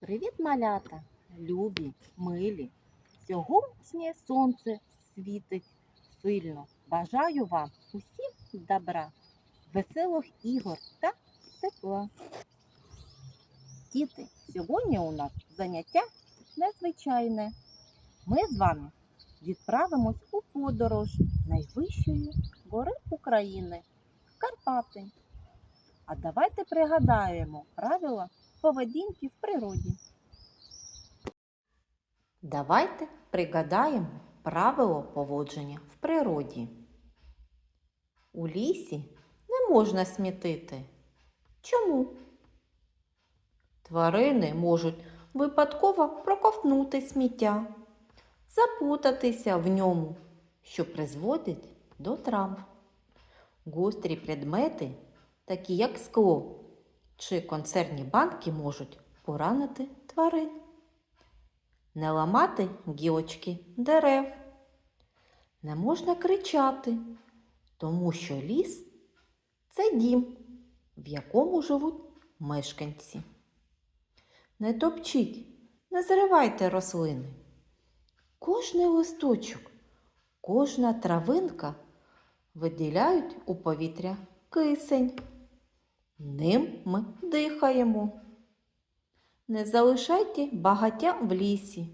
Привіт, малята, любі, милі. Сьогодні сонце світить сильно. Бажаю вам усім добра, веселих ігор та тепла. Діти, сьогодні у нас заняття незвичайне. Ми з вами відправимось у подорож найвищої гори України Карпати. А давайте пригадаємо правила поведінки в природі. Давайте пригадаємо правило поводження в природі. У лісі не можна смітити. Чому? Тварини можуть випадково проковтнути сміття, запутатися в ньому, що призводить до травм. Гострі предмети, такі як скло чи консервні банки, можуть поранити тварин не ламати гілочки дерев. Не можна кричати, тому що ліс це дім, в якому живуть мешканці. Не топчіть, не зривайте рослини. Кожний листочок, кожна травинка виділяють у повітря кисень. Ним ми дихаємо. Не залишайте багаття в лісі.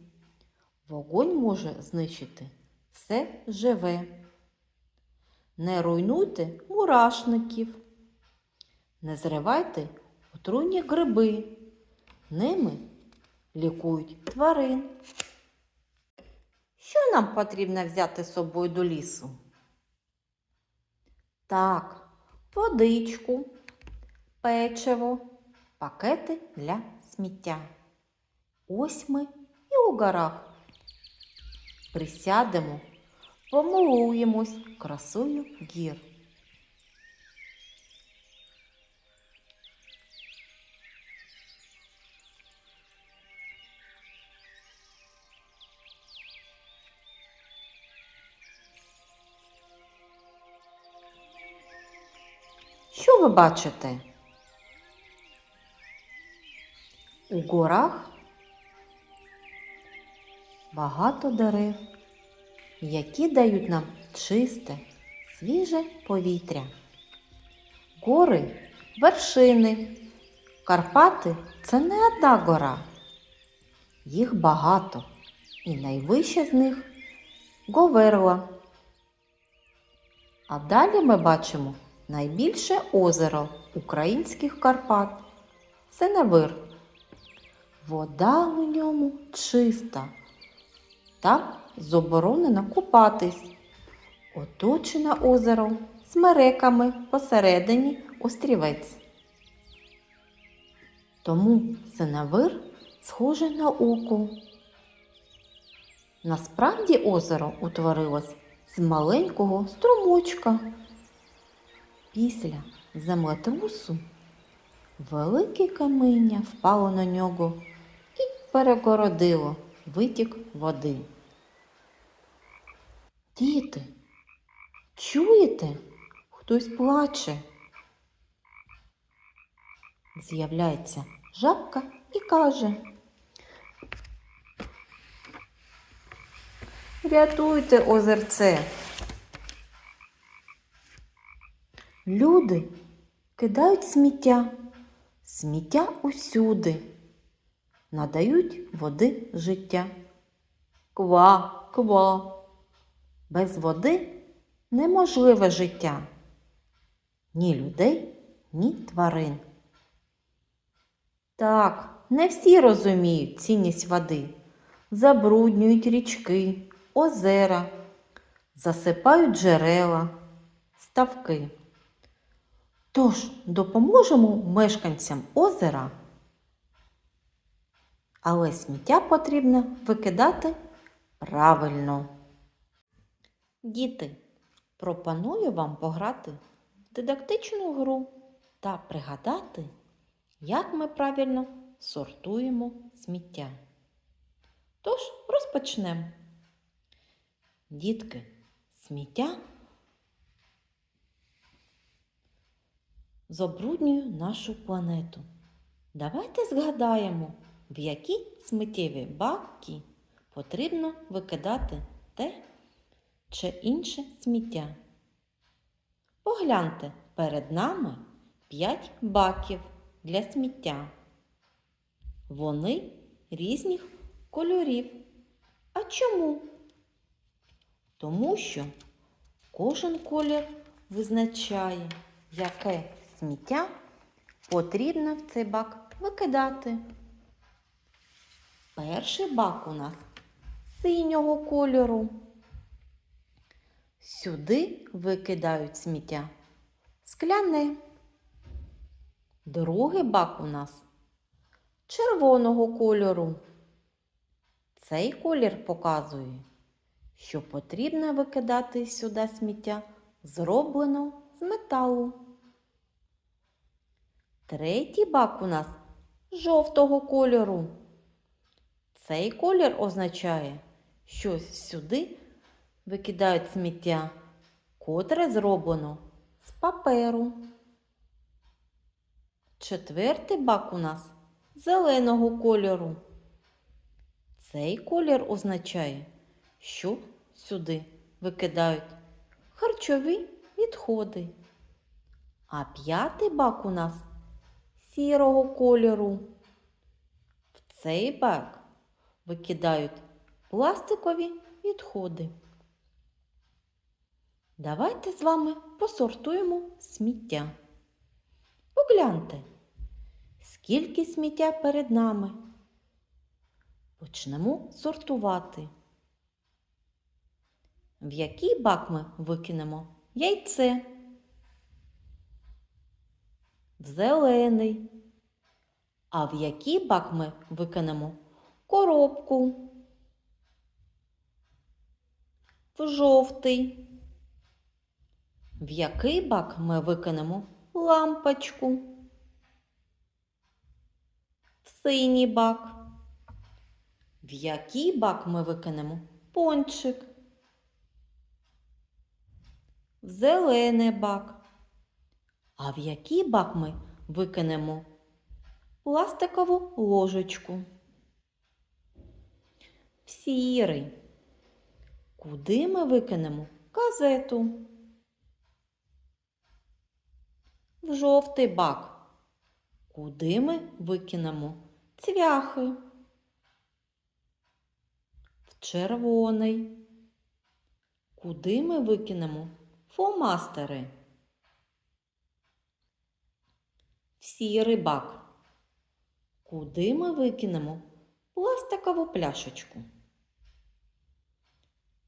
Вогонь може знищити все живе. Не руйнуйте мурашників. Не зривайте отруйні гриби. Ними лікують тварин. Що нам потрібно взяти з собою до лісу? Так, водичку, печиво, пакети для сміття. Ось ми і у горах. Присядемо, помилуємось красою гір. Що ви бачите? У горах багато дерев, які дають нам чисте, свіже повітря. Гори вершини. Карпати це не одна гора. Їх багато, і найвища з них Говерла. А далі ми бачимо найбільше озеро українських Карпат Сеневир. Вода у ньому чиста. Так заборонено купатись. Оточено озеро смереками посередині острівець. Тому синевир схоже на око. Насправді озеро утворилось з маленького струмочка. Після землетрусу велике каміння впало на нього перегородило витік води. Діти, чуєте? Хтось плаче. З'являється жабка і каже. Рятуйте озерце. Люди кидають сміття, сміття усюди, надають води життя. Ква, ква. Без води неможливе життя. Ні людей, ні тварин. Так, не всі розуміють цінність води. Забруднюють річки, озера, засипають джерела, ставки. Тож допоможемо мешканцям озера, але сміття потрібно викидати правильно. Діти, пропоную вам пограти в дидактичну гру та пригадати, як ми правильно сортуємо сміття. Тож розпочнемо. Дітки, сміття забруднює нашу планету. Давайте згадаємо, в які сміттєві баки потрібно викидати те чи інше сміття. Погляньте, перед нами 5 баків для сміття. Вони різних кольорів. А чому? Тому що кожен колір визначає, яке сміття потрібно в цей бак викидати. Перший бак у нас синього кольору. Сюди викидають сміття скляне. Другий бак у нас червоного кольору. Цей колір показує, що потрібно викидати сюди сміття, зроблено з металу. Третій бак у нас жовтого кольору. Цей колір означає, що сюди викидають сміття, котре зроблено з паперу. Четвертий бак у нас зеленого кольору. Цей колір означає, що сюди викидають харчові відходи. А п'ятий бак у нас сірого кольору. В цей бак викидають пластикові відходи. Давайте з вами посортуємо сміття. Погляньте, скільки сміття перед нами. Почнемо сортувати. В який бак ми викинемо яйце? В зелений. А в який бак ми викинемо коробку? В жовтий. В який бак ми викинемо лампочку? В синій бак. В який бак ми викинемо пончик? В зелений бак. А в який бак ми викинемо пластикову ложечку? В сірий. Куди ми викинемо газету? В жовтий бак. Куди ми викинемо цвяхи? В червоний. Куди ми викинемо фломастери? В сірий бак. Куди ми викинемо пластикову пляшечку?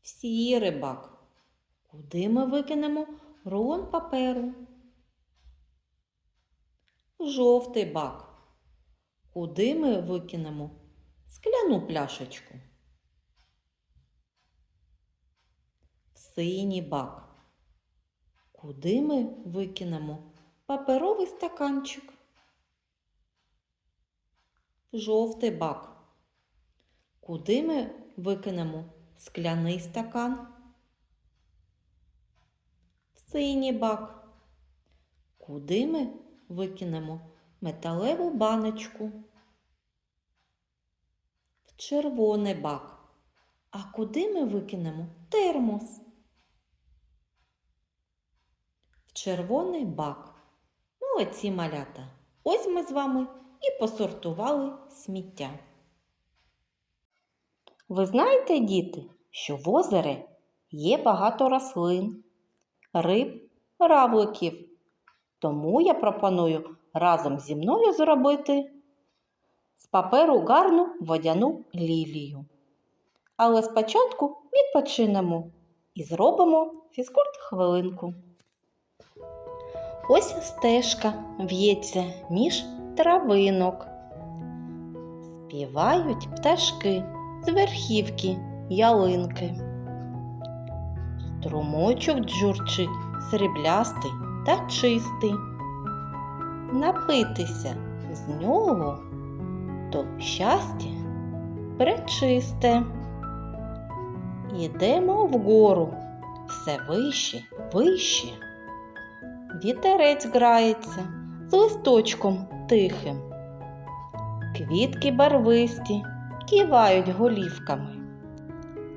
В сірий бак. Куди ми викинемо рулон паперу? Жовтий бак. Куди ми викинемо скляну пляшечку? Синій бак. Куди ми викинемо паперовий стаканчик? Жовтий бак. Куди ми викинемо скляний стакан? В синій бак. Куди ми викинемо металеву баночку? В червоний бак. А куди ми викинемо термос? В червоний бак. Молодці малята. Ось ми з вами і посортували сміття. Ви знаєте, діти, що в озері є багато рослин, риб, равликів. Тому я пропоную разом зі мною зробити з паперу гарну водяну лілію. Але спочатку відпочинемо і зробимо фізкульт хвилинку. Ось стежка в'ється між травинок. Співають пташки з верхівки ялинки. Струмочок джурчить сріблястий та чистий. Напитися з нього то щастя пречисте. Йдемо вгору, все вище, вище. Вітерець грається з листочком тихим. Квітки барвисті кивають голівками,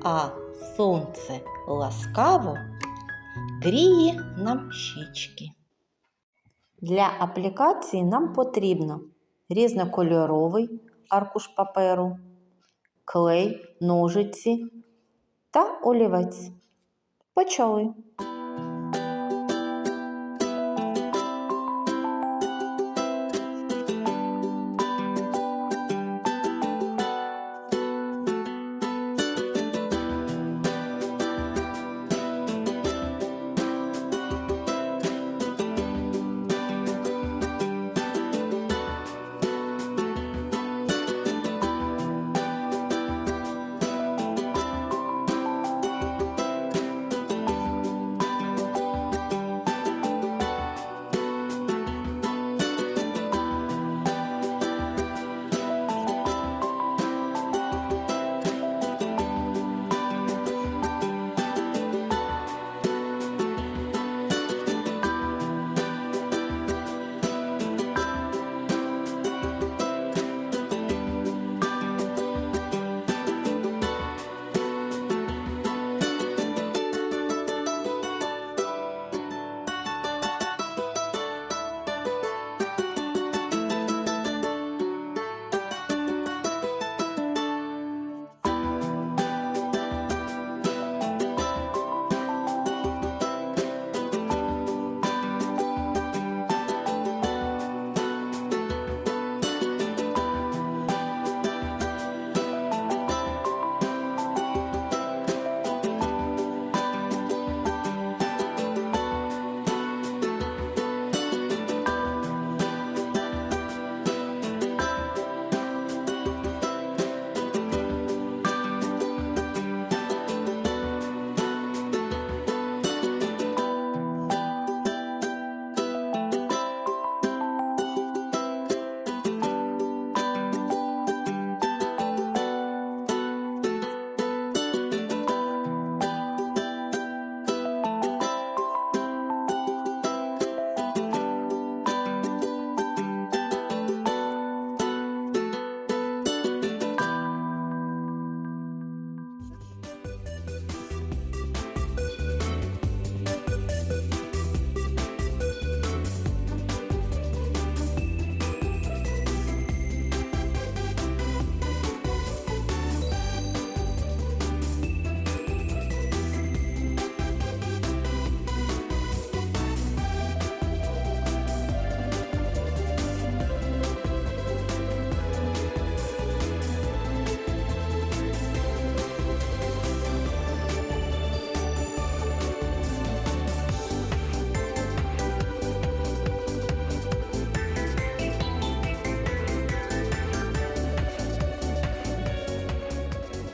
а сонце ласкаво гріє нам щічки. Для аплікації нам потрібно різнокольоровий аркуш паперу, клей, ножиці та олівець. Почали.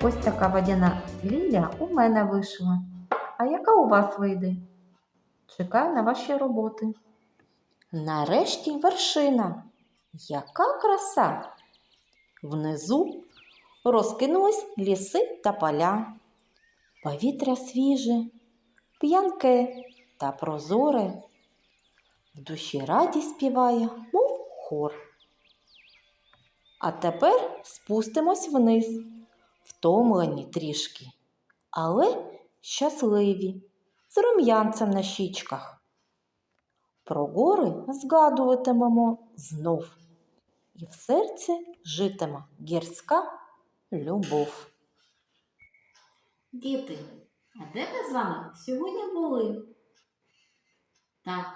Ось така водяна лілія у мене вийшла. А яка у вас вийде? Чекаю на ваші роботи. Нарешті вершина. Яка краса! Внизу розкинулись ліси та поля. Повітря свіже, п'янке та прозоре. В душі радість співає, мов хор. А тепер спустимось вниз, втомлені трішки, але щасливі, з рум'янцем на щічках. Про гори згадуватимемо знов, і в серці житиме гірська любов. Діти, а де ми з вами сьогодні були? Так,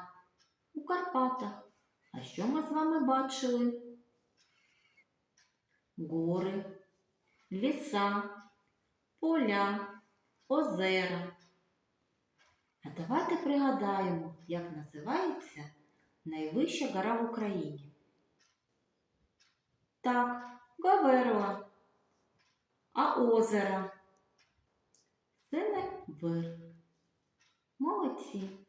у Карпатах. А що ми з вами бачили? Гори, ліса, поля, озера. А давайте пригадаємо, як називається найвища гора в Україні. Так, Гаверла. А озеро? Це не. Молодці.